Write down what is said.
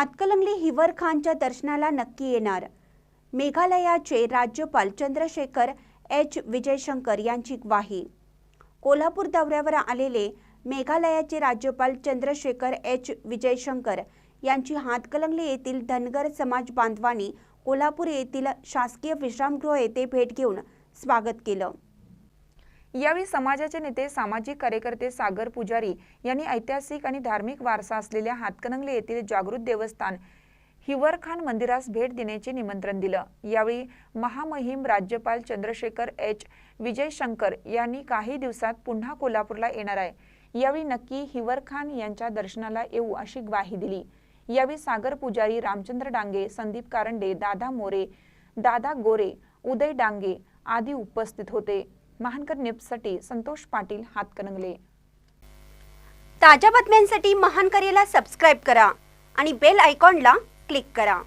हातकलंगली हिवर खानच्या दर्शनाला नक्की येणार. मेघालयाचे राज्यपाल चंद्रशेखर एच. विजयशंकर यांची ग्वाही. कोल्हापूर दौऱ्यावर आलेले मेघालयाचे राज्यपाल चंद्रशेखर एच. विजयशंकर यांची हातकलंगली येथील धनगर समाज बांधवांनी कोल्हापूर येथील शासकीय विश्रामगृह येथे भेट घेऊन स्वागत केलं. यावेळी समाजाचे नेते सामाजिक कार्यकर्ते सागर पुजारी यांनी ऐतिहासिक आणि धार्मिक वारसा असलेल्या हातकणंगले येथील जागृत देवस्थान हिवरखान मंदिरास भेट देण्याचे निमंत्रण दिलं. यावेळी महामहिम राज्यपाल चंद्रशेखर एच. विजयशंकर यांनी काही दिवसात पुन्हा कोल्हापूरला येणार आहे. यावेळी नक्की हिवरखान यांच्या दर्शनाला येऊ अशी ग्वाही दिली. यावेळी सागर पुजारी रामचंद्र डांगे संदीप कारंडे दादा मोरे दादा गोरे उदय डांगे आदी उपस्थित होते. महानकर न्यूजसाठी संतोष पाटील हातकणंगले ताज्या बातम्यांसाठी महानकरेला सबस्क्राईब करा आणि बेल आयकॉनला क्लिक करा.